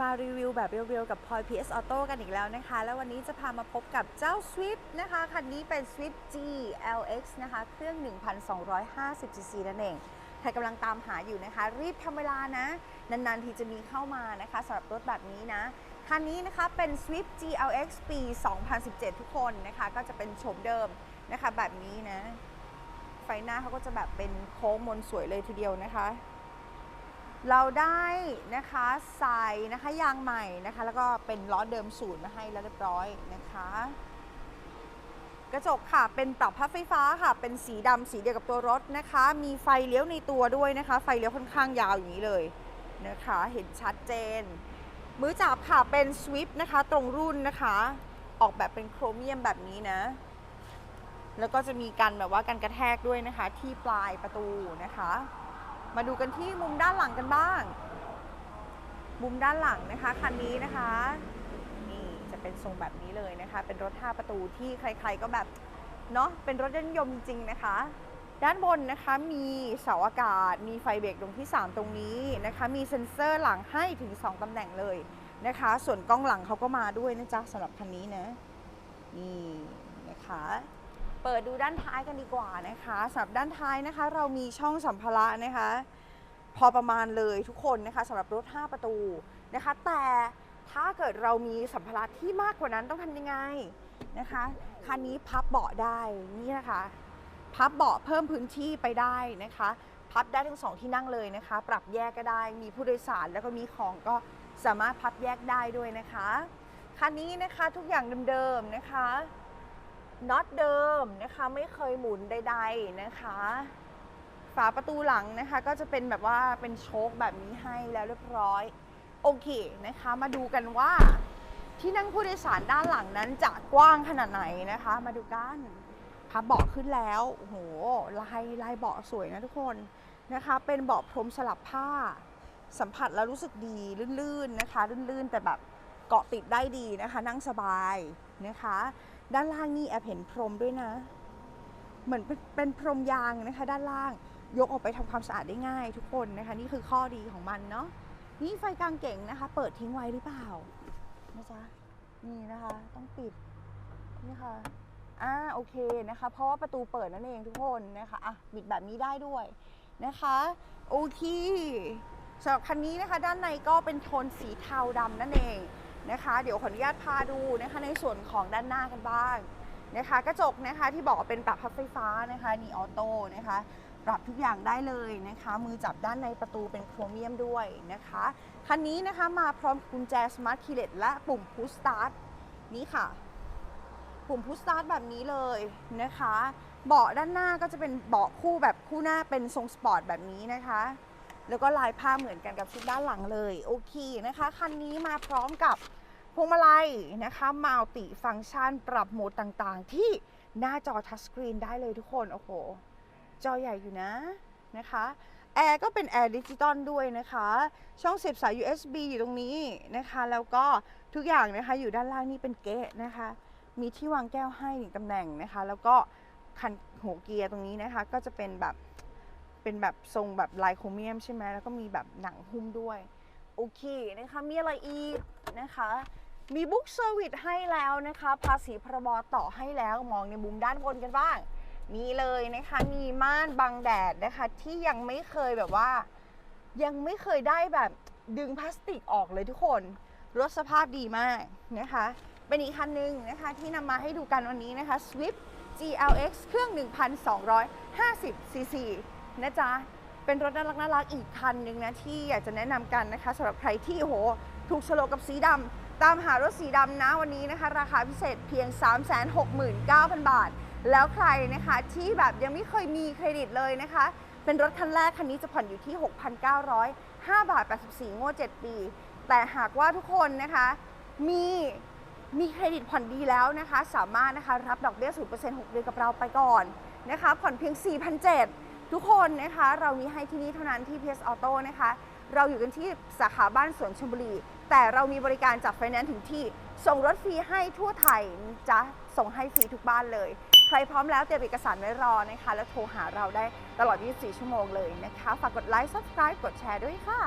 มารีวิวแบบเรียวๆกับพลอย PS Auto กันอีกแล้วนะคะ แล้ววันนี้จะพามาพบกับเจ้า Swift นะคะ คันนี้เป็น Swift G LX นะคะ เครื่อง 1,250 cc นั่นเอง ใครกำลังตามหาอยู่นะคะ รีบทำเวลานะ นานๆ ทีจะมีเข้ามานะคะสำหรับรถแบบนี้นะ คันนี้นะคะเป็น Swift GLX ปี 2017 ทุกคนนะคะ ก็จะเป็นโฉมเดิมนะคะแบบนี้นะ ไฟหน้าเขาก็จะแบบเป็นโค้งมนสวยเลยทีเดียวนะคะ เราได้นะคะใส่นะคะยางใหม่นะคะ แล้วก็เป็นล้อเดิมศูนย์มาให้แล้วเรียบร้อยนะคะ กระจกค่ะเป็นปรับพับไฟฟ้าค่ะ เป็นสีดำสีเดียวกับตัวรถนะคะ มีไฟเลี้ยวในตัวด้วยนะคะ ไฟเลี้ยวค่อนข้างยาวอย่างนี้เลยนะคะ เห็นชัดเจน มือจับค่ะเป็นสวิปนะคะ ตรงรุ่นนะคะ ออกแบบเป็นโครเมียมแบบนี้นะ แล้วก็จะมีกันแบบว่ากันกระแทกด้วยนะคะ ที่ปลายประตูนะคะ มาดูกันที่มุมด้านหลังกันบ้าง มุมด้านหลังนะคะคันนี้นะคะ นี่จะเป็นทรงแบบนี้เลยนะคะ เป็นรถ 5 ประตูที่ใครๆก็แบบเนาะเป็นรถยนต์นิยมจริงๆนะคะ ด้านบนนะคะมีเสาอากาศ มีไฟเบรกตรงที่ 3 ตรงนี้นะคะ มีเซ็นเซอร์หลังให้ถึง 2ตำแหน่งเลยนะคะ ส่วนกล้องหลังเขาก็มาด้วยนะจ๊ะสำหรับคันนี้นะ นี่นะคะ เปิดดูด้านท้ายกันดีกว่านะคะสำหรับด้านท้ายนะคะ เรามีช่องสัมภาระนะคะ พอประมาณเลยทุกคนนะคะสำหรับรถ 5 ประตูนะคะ แต่ถ้าเกิดเรามีสัมภาระที่มากกว่านั้นต้องทำยังไงนะคะคันนี้พับเบาะได้นี่นะคะ พับเบาะเพิ่มพื้นที่ไปได้นะคะ พับได้ทั้งสองที่นั่งเลยนะคะ ปรับแยกก็ได้มีผู้โดยสารแล้วก็มีของก็สามารถพับแยกได้ด้วยนะคะคันนี้นะคะทุกอย่างเดิมๆนะคะ น็อตเดิมนะคะไม่เคยหมุนใด ๆนะคะ ฝาประตูหลังนะคะก็จะเป็นแบบว่าเป็นโชคแบบนี้ให้แล้วเรียบร้อยโอเคนะคะ มาดูกันว่าที่นั่งผู้โดยสารด้านหลังนั้นจะกว้างขนาดไหนนะคะ มาดูกันพับเบาะขึ้นแล้วโอ้โหลายลายเบาะสวยนะทุกคนนะคะ เป็นเบาะพรมสลับผ้า สัมผัสแล้วรู้สึกดีลื่นๆนะคะ ลื่นๆ แต่แบบเกาะติดได้ดีนะคะ นั่งสบายนะคะ ด้านล่างนี่แอบเห็นพรมด้วยนะ เหมือนเป็นพรมยางนะคะ ด้านล่าง ยกออกไปทำความสะอาดได้ง่ายทุกคนนะคะ นี่คือข้อดีของมันเนาะ นี่ไฟกลางเก่งนะคะ เปิดทิ้งไว้หรือเปล่านะจ๊ะ นี่นะคะ ต้องปิด นี่ค่ะ อ่าโอเคนะคะ เพราะว่าประตูเปิดนั่นเองทุกคนนะคะ อะปิดแบบนี้ได้ด้วยนะคะ โอเคสำหรับคันนี้นะคะ ด้านในก็เป็นโทนสีเทาดำนั่นเอง นะคะ เดี๋ยวขออนุญาตพาดูนะคะในส่วนของด้านหน้ากันบ้างนะคะกระจกนะคะที่บอกว่าเป็นปรับพับไฟฟ้านะคะนีออโต้นะคะปรับทุกอย่างได้เลยนะคะ มือจับด้านในประตูเป็นโครเมียมด้วยนะคะคันนี้นะคะมาพร้อมกุญแจสมาร์ทคีเลตและปุ่มพุชสตาร์ทนี่ค่ะ ปุ่มพุชสตาร์ทแบบนี้เลยนะคะ เบาะด้านหน้าก็จะเป็นเบาะคู่แบบคู่หน้าเป็นทรงสปอร์ตแบบนี้นะคะ แล้วก็ลายผ้าเหมือนกันกับชุดด้านหลังเลยโอเคนะคะคันนี้มาพร้อมกับพวงมาลัยนะคะมัลติฟังก์ชันปรับโหมดต่างๆ ที่หน้าจอทัชสกรีนได้เลยทุกคน โอ้โห จอใหญ่อยู่นะนะคะแอร์ก็เป็นแอร์ดิจิตอลด้วยนะคะ ช่องเสียบสาย USB อยู่ตรงนี้นะคะ แล้วก็ทุกอย่างนะคะอยู่ด้านล่างนี่เป็นเกะนะคะ มีที่วางแก้วให้หนึ่งตำแหน่งนะคะ แล้วก็คันหัวเกียร์ตรงนี้นะคะ ก็จะเป็นแบบ เป็นแบบทรงแบบลายโครเมียมใช่ไหมแล้วก็มีแบบหนังหุ้มด้วย โอเคนะคะ มีอะไรอีกนะคะ มีบุ๊กเซอร์วิสให้แล้วนะคะ ภาษีพรบต่อให้แล้วมองในมุมด้านบนกันบ้างมีเลยนะคะ มีม่านบังแดดนะคะ ที่ยังไม่เคยแบบว่า ยังไม่เคยได้แบบดึงพลาสติกออกเลยทุกคน รถสภาพดีมากนะคะ เป็นอีกคันหนึ่งนะคะที่นำมาให้ดูกันวันนี้นะคะ Swift GLX เครื่อง 1,250 cc นะจ๊ะ เป็นรถน่ารักน่ารักอีกคันหนึ่งนะที่อยากจะแนะนำกันนะคะสำหรับใครที่โห ถูกฉลกกับสีดำตามหารถสีดำนะวันนี้นะคะ ราคาพิเศษเพียง 369,000 บาท แล้วใครนะคะที่แบบยังไม่เคยมีเครดิตเลยนะคะ เป็นรถคันแรกคันนี้จะผ่อนอยู่ที่ 6,905 บาท 84 งวด 7 ปี แต่หากว่าทุกคนนะคะมีมีเครดิตผ่อนดีแล้วนะคะ สามารถนะคะรับดอกเบี้ย 0% 6 เดือนกับเราไปก่อนนะคะ ผ่อนเพียง 4,700 ทุกคนนะคะเรามีให้ที่นี่เท่านั้นที่ PS Auto นะคะเราอยู่กันที่สาขาบ้านสวนชลบุรี แต่เรามีบริการจัดไฟแนนซ์ถึงที่ ส่งรถฟรีให้ทั่วไทยจะส่งให้ฟรีทุกบ้านเลย ใครพร้อมแล้วเตรียมเอกสารไว้รอนะคะ แล้วโทรหาเราได้ตลอด 24 ชั่วโมงเลยนะคะ ฝากกดไลค์ subscribe กดแชร์ด้วยค่ะ